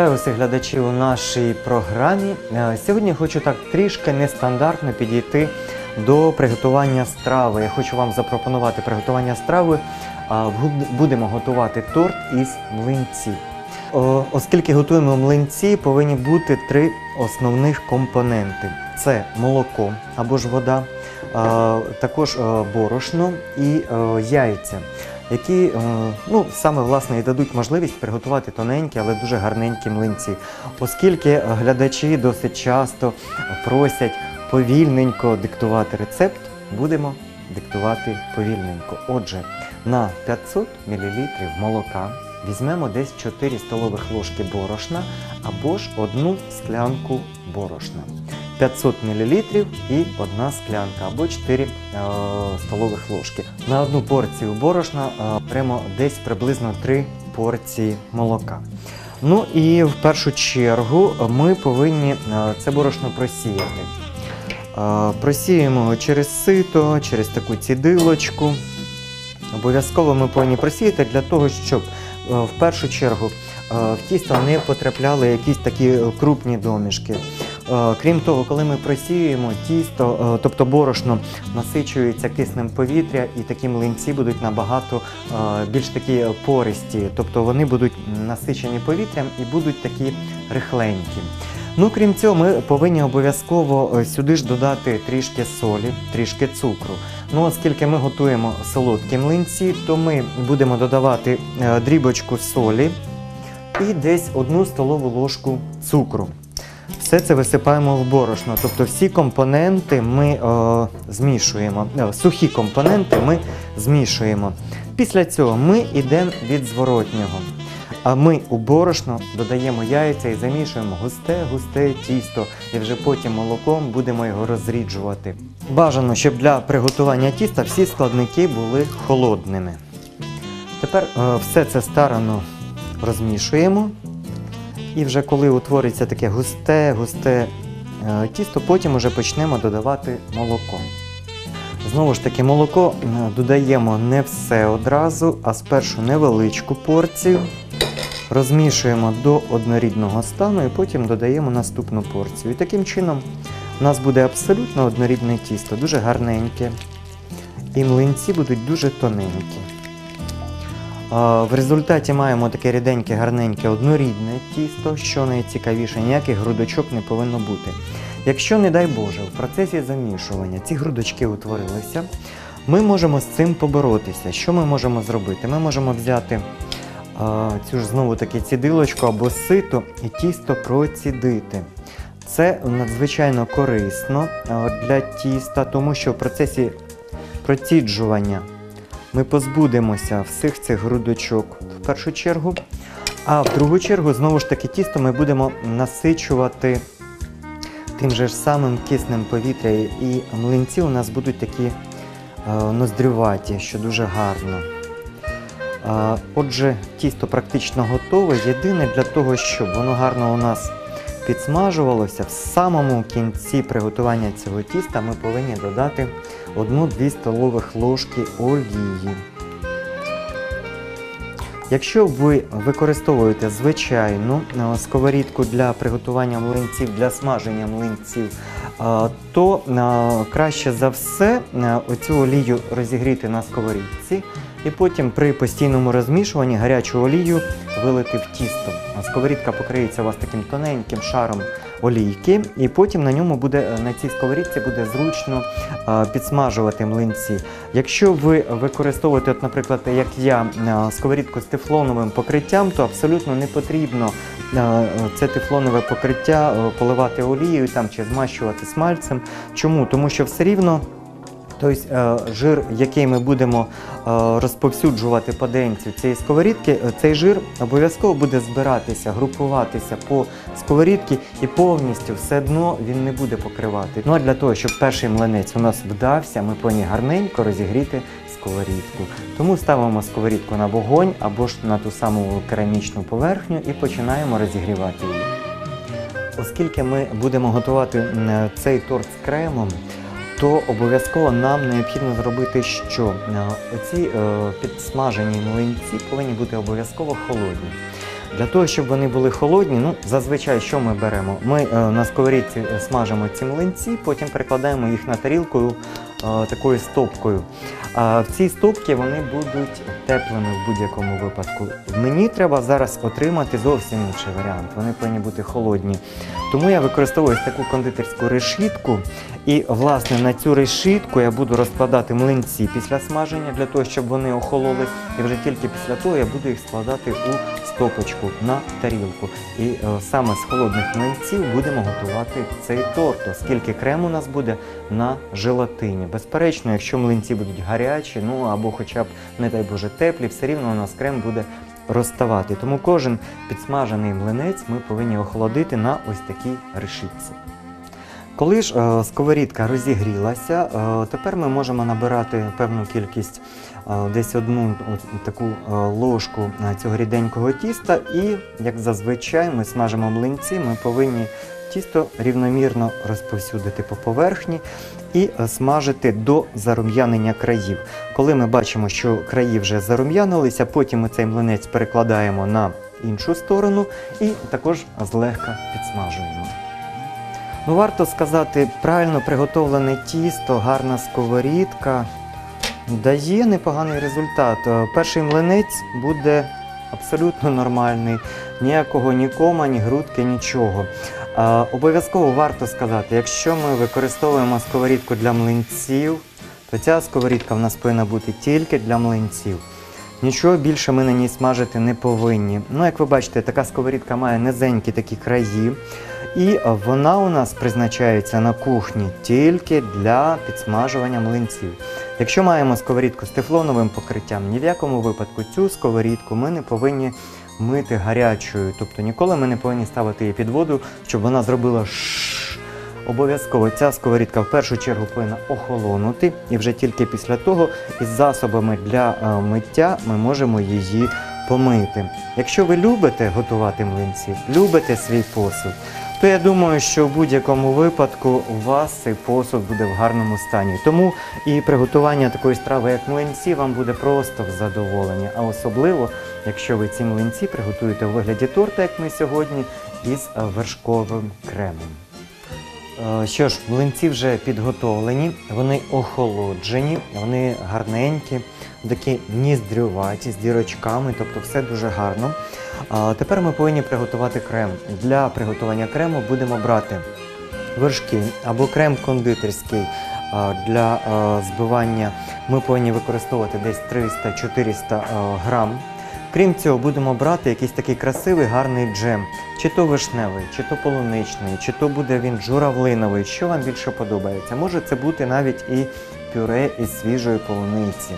Вітаю усіх глядачів у нашій програмі. Е, Сьогодні хочу так трішки нестандартно підійти до приготування страви. Я хочу вам запропонувати приготування страви. Будемо готувати торт із млинців. Оскільки готуємо млинці, повинні бути три основних компоненти: це молоко або ж вода, також е, борошно і е, яйця які е, ну, саме власне і дадуть можливість приготувати тоненькі, але дуже гарненькі млинці. Оскільки глядачі досить часто просять повільненько диктувати рецепт, будемо диктувати повільненько. Отже, на 500 мл молока візьмемо десь 4 столових ложки борошна або ж одну склянку борошна. 500 мл і одна склянка або 4 е, столових ложки. На одну порцію борошна е, беремо десь приблизно 3 порції молока. Ну і в першу чергу ми повинні е, це борошно просіяти. Просіємо через сито, через таку цідилочку. Обов'язково ми повинні просіяти для того, щоб в першу чергу в тісто не потрапляли якісь такі крупні домішки. Е, Крім того, коли ми просіюємо тісто, е, тобто борошно насичується киснем повітря, і такі млинці будуть набагато е, більш такі пористі, тобто вони будуть насичені повітрям і будуть такі рихленькі. Ну, крім цього, ми повинні обов'язково сюди ж додати трішки солі, трішки цукру. Ну, оскільки ми готуємо солодкі млинці, то ми будемо додавати дрібочку солі і десь одну столову ложку цукру. Все це висипаємо в борошно, тобто всі компоненти ми е, змішуємо, е, сухі компоненти ми змішуємо. Після цього ми йдемо від зворотнього. А ми у борошно додаємо яйця і замішуємо густе-густе тісто, і вже потім молоком будемо його розріджувати. Бажано, щоб для приготування тіста всі складники були холодними. Тепер е, все це старано розмішуємо. І вже коли утвориться таке густе, густе е, тісто, потім вже почнемо додавати молоко. Знову ж таки, молоко е, додаємо не все одразу, а спершу невеличку порцію. Розмішуємо до однорідного стану і потім додаємо наступну порцію. І таким чином у нас буде абсолютно однорідне тісто, дуже гарненьке. І млинці будуть дуже тоненькі. В результаті маємо таке ріденьке, гарненьке, однорідне тісто, що найцікавіше, ніяких грудочок не повинно бути. Якщо, не дай Боже, в процесі замішування ці грудочки утворилися, ми можемо з цим поборотися. Що ми можемо зробити? Ми можемо взяти цю ж знову таки цідилочку або сито і тісто процідити. Це надзвичайно корисно для тіста, тому що в процесі проціджування ми позбудемося всіх цих грудочок в першу чергу. А в другу чергу, знову ж таки, тісто ми будемо насичувати тим же ж самим киснем повітря, і млинці у нас будуть такі е, ноздрюваті, що дуже гарно. А, Отже, тісто практично готове. Єдине для того, щоб воно гарно у нас підсмажувалося, в самому кінці приготування цього тіста ми повинні додати 1-2 столових ложки олії. Якщо ви використовуєте звичайну е, сковорідку для приготування млинців, для смаження млинців, е, то е, краще за все оцю олію розігріти на сковорідці і потім при постійному розмішуванні гарячу олію вилити в тісто. Сковорідка покриється у вас таким тоненьким шаром олійки, і потім на ньому буде на цій сковорідці буде зручно е, підсмажувати млинці. Якщо ви використовуєте, от, наприклад, як я, е, сковорідку з тефлоновим покриттям, то абсолютно не потрібно е, це тефлонове покриття е, поливати олією там, чи змащувати смальцем. Чому? Тому що все рівно. Тобто е, жир, який ми будемо е, розповсюджувати по денцю цієї сковорідки, е, цей жир обов'язково буде збиратися, групуватися по сковорідці і повністю все одно він не буде покривати. Ну а для того, щоб перший млинець у нас вдався, ми повинні гарненько розігріти сковорідку. Тому ставимо сковорідку на вогонь або ж на ту саму керамічну поверхню і починаємо розігрівати її. Оскільки ми будемо готувати цей торт з кремом, то обов'язково нам необхідно зробити що? Е, Оці е, підсмажені млинці повинні бути обов'язково холодні. Для того, щоб вони були холодні, ну зазвичай що ми беремо? Ми е, на сковорідці е, смажимо ці млинці, потім перекладаємо їх на тарілку е, такою стопкою. А в цій стопці вони будуть теплими в будь-якому випадку. Мені треба зараз отримати зовсім інший варіант. Вони повинні бути холодні. Тому я використовую таку кондитерську решітку. І власне на цю решітку я буду розкладати млинці після смаження для того, щоб вони охололи. І вже тільки після того я буду їх складати у стопочку на тарілку. І е, саме з холодних млинців будемо готувати цей торт, оскільки крем у нас буде на желатині. Безперечно, якщо млинці будуть гарячі, ну або хоча б, не дай Боже, теплі, все рівно у нас крем буде розставати. Тому кожен підсмажений млинець ми повинні охолодити на ось такій решітці. Коли ж е, сковорідка розігрілася, е, тепер ми можемо набирати певну кількість, е, десь одну таку ложку цього ріденького тіста, і, як зазвичай, ми смажимо млинці, ми повинні тісто рівномірно розповсюдити по поверхні і смажити до зарум'янення країв. Коли ми бачимо, що краї вже зарум'янилися, потім ми цей млинець перекладаємо на іншу сторону і також злегка підсмажуємо. Ну, варто сказати, правильно приготовлене тісто, гарна сковорідка дає непоганий результат. Е, Перший млинець буде абсолютно нормальний, ніякого ні кома, ні грудки, нічого. Е, Обов'язково варто сказати, якщо ми використовуємо сковорідку для млинців, то ця сковорідка в нас повинна бути тільки для млинців. Нічого більше ми на ній смажити не повинні. Ну, як ви бачите, така сковорідка має низенькі такі краї. І вона у нас призначається на кухні тільки для підсмажування млинців. Якщо маємо сковорідку з тефлоновим покриттям, ні в якому випадку цю сковорідку ми не повинні мити гарячою. Тобто ніколи ми не повинні ставити її під воду, щоб вона зробила шш. Обов'язково ця сковорідка в першу чергу повинна охолонути, і вже тільки після того із засобами для е, миття ми можемо її помити. Якщо ви любите готувати млинці, любите свій посуд, то я думаю, що в будь-якому випадку у вас цей посуд буде в гарному стані. Тому і приготування такої страви, як млинці, вам буде просто в задоволення. А особливо, якщо ви ці млинці приготуєте у вигляді торта, як ми сьогодні, із вершковим кремом. Е, Що ж, млинці вже підготовлені, вони охолоджені, вони гарненькі, такі ніздрюваті з дірочками, тобто все дуже гарно. Тепер ми повинні приготувати крем. Для приготування крему будемо брати вершки або крем кондитерський. Для збивання ми повинні використовувати десь 300-400 е, грам. Крім цього, будемо брати якийсь такий красивий гарний джем, чи то вишневий, чи то полуничний, чи то буде він журавлиновий, що вам більше подобається. Може це бути навіть і пюре із свіжої полуниці.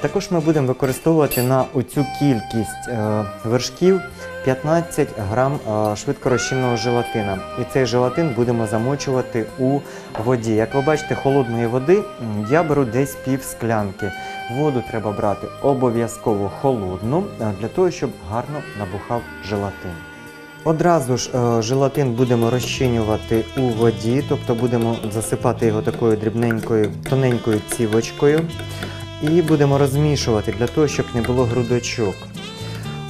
Також ми будемо використовувати на оцю кількість е, вершків 15 грам е, швидкорозчинного желатина. І цей желатин будемо замочувати у воді. Як ви бачите, холодної води я беру десь пів склянки. Воду треба брати обов'язково холодну, е, для того, щоб гарно набухав желатин. Одразу ж желатин будемо розчинювати у воді, тобто будемо засипати його такою дрібненькою, тоненькою цівочкою. І будемо розмішувати для того, щоб не було грудочок.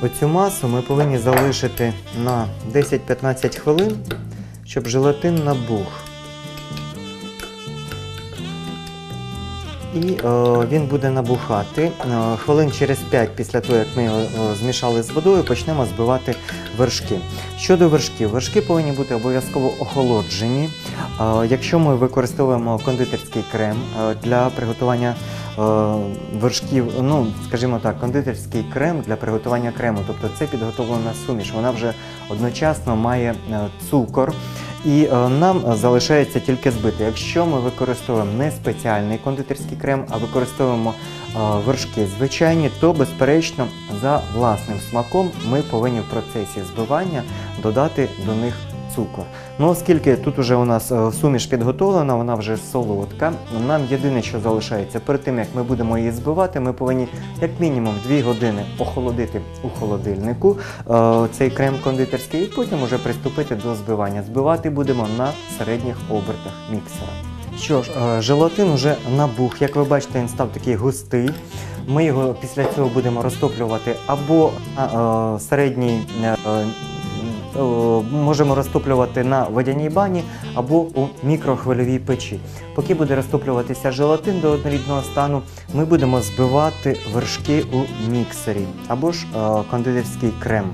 Оцю масу ми повинні залишити на 10-15 хвилин, щоб желатин набух. І е, він буде набухати. Е, хвилин через 5 після того, як ми його е, змішали з водою, почнемо збивати вершки. Щодо вершків, вершки повинні бути обов'язково охолоджені. Якщо ми використовуємо кондитерський крем для приготування вершків, ну скажімо так, кондитерський крем для приготування крему, тобто це підготовлена суміш, вона вже одночасно має е, цукор. І е, нам е, залишається тільки збити. Якщо ми використовуємо не спеціальний кондитерський крем, а використовуємо е, вершки звичайні, то безперечно за власним смаком ми повинні в процесі збивання додати до них цукор. Ну, оскільки тут уже у нас е, суміш підготовлена, вона вже солодка. Нам єдине, що залишається перед тим, як ми будемо її збивати, ми повинні як мінімум 2 години охолодити у холодильнику е, цей крем кондитерський, і потім уже приступити до збивання. Збивати будемо на середніх обертах міксера. Що ж, е, желатин вже набух. Як ви бачите, він став такий густий. Ми його після цього будемо розтоплювати або на середній. Е, е, Можемо розтоплювати на водяній бані або у мікрохвильовій печі. Поки буде розтоплюватися желатин до однорідного стану, ми будемо збивати вершки у міксері або ж е, кондитерський крем.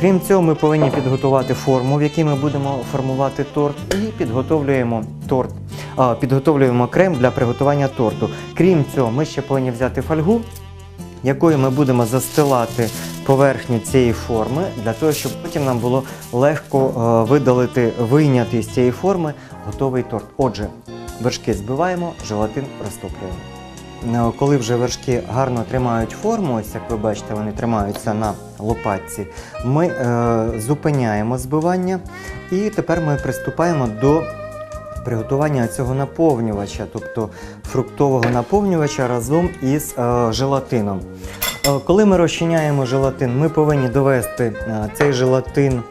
Крім цього, ми повинні підготувати форму, в якій ми будемо формувати торт, і підготовлюємо торт. Підготовлюємо крем для приготування торту. Крім цього, ми ще повинні взяти фольгу, якою ми будемо застилати поверхню цієї форми, для того, щоб потім нам було легко е, видалити, вийняти з цієї форми готовий торт. Отже, вершки збиваємо, желатин розтоплюємо. Е, Коли вже вершки гарно тримають форму, ось як ви бачите, вони тримаються на лопатці, ми е, зупиняємо збивання і тепер ми приступаємо до приготування цього наповнювача, тобто фруктового наповнювача разом із е, желатином. Е, коли ми розчиняємо желатин, ми повинні довести е, цей желатин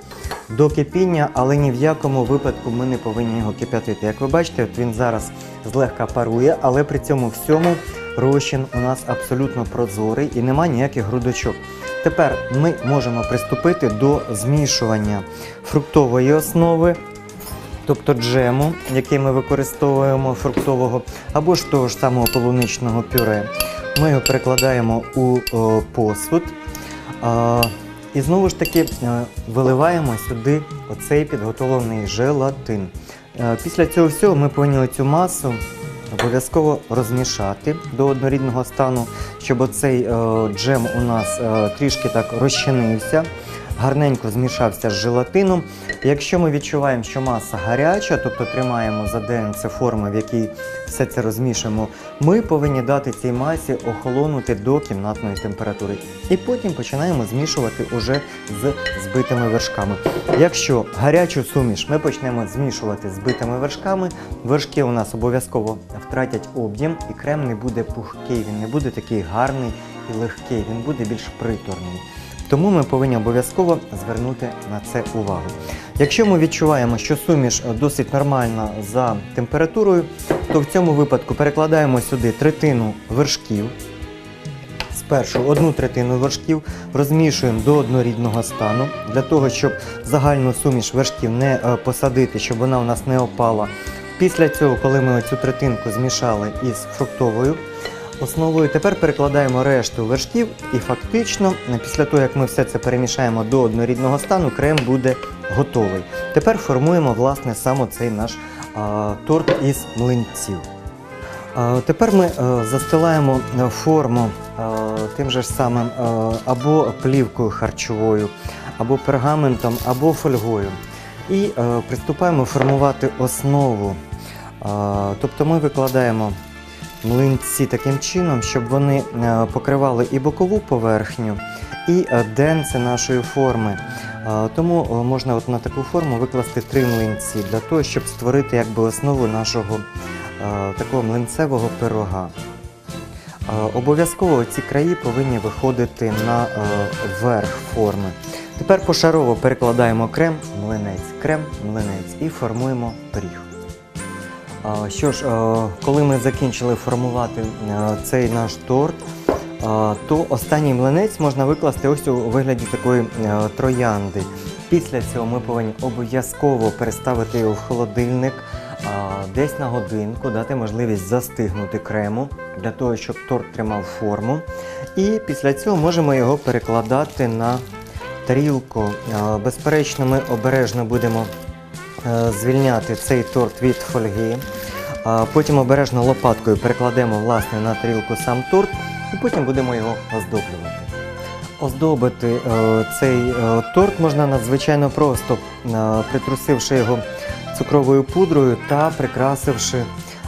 до кипіння, але ні в якому випадку ми не повинні його кип'ятити. Як ви бачите, він зараз злегка парує, але при цьому всьому розчин у нас абсолютно прозорий і нема ніяких грудочок. Тепер ми можемо приступити до змішування фруктової основи, тобто джему, який ми використовуємо фруктового, або ж того ж самого полуничного пюре. Ми його перекладаємо у о, посуд. А, і знову ж таки е, виливаємо сюди оцей підготовлений желатин. Е, Після цього всього ми повинні цю масу обов'язково розмішати до однорідного стану, щоб оцей е, джем у нас е, трішки так розчинився, гарненько змішався з желатином. Якщо ми відчуваємо, що маса гаряча, тобто тримаємо за денце форми, в якій все це розмішуємо, ми повинні дати цій масі охолонути до кімнатної температури. І потім починаємо змішувати уже з збитими вершками. Якщо гарячу суміш ми почнемо змішувати з збитими вершками, вершки у нас обов'язково втратять об'єм, і крем не буде пухкий, він не буде такий гарний і легкий, він буде більш приторний. Тому ми повинні обов'язково звернути на це увагу. Якщо ми відчуваємо, що суміш досить нормальна за температурою, то в цьому випадку перекладаємо сюди третину вершків. Спершу одну третину вершків розмішуємо до однорідного стану, для того, щоб загальну суміш вершків не е, посадити, щоб вона у нас не опала. Після цього, коли ми цю третинку змішали із фруктовою основою, тепер перекладаємо решту вершків і фактично, е, після того, як ми все це перемішаємо до однорідного стану, крем буде готовий. Тепер формуємо власне саме цей наш а, торт із млинців. А, Тепер ми е, застилаємо е, форму е, тим же ж самим е, або плівкою харчовою, або пергаментом, або фольгою. І е, приступаємо формувати основу. А, Тобто ми викладаємо млинці таким чином, щоб вони е, покривали і бокову поверхню, і е, денце нашої форми. Тому е, можна от на таку форму викласти три млинці для того, щоб створити якби основу нашого такого млинцевого пирога. Обов'язково ці краї повинні виходити на верх форми. Тепер пошарово перекладаємо крем, млинець, крем, млинець і формуємо пиріг. Що ж, е, коли ми закінчили формувати е, цей наш торт, е, то останній млинець можна викласти ось у вигляді такої троянди. Після цього ми повинні обов'язково переставити його в холодильник десь на годинку, дати можливість застигнути крему для того, щоб торт тримав форму. І після цього можемо його перекладати на тарілку. Безперечно, ми обережно будемо звільняти цей торт від фольги. А Потім обережно лопаткою перекладемо власне на тарілку сам торт і потім будемо його оздоблювати. Оздобити е, цей е, торт можна надзвичайно просто, е, притрусивши його цукровою пудрою та прикрасивши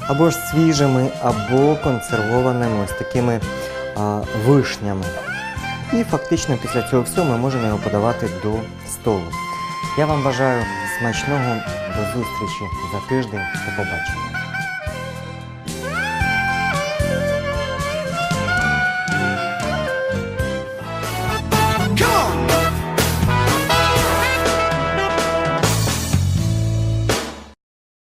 або ж свіжими, або консервованими ось такими е, вишнями. І фактично після цього всього ми можемо його подавати до столу. Я вам бажаю смачного до зустрічі за тиждень. До побачення.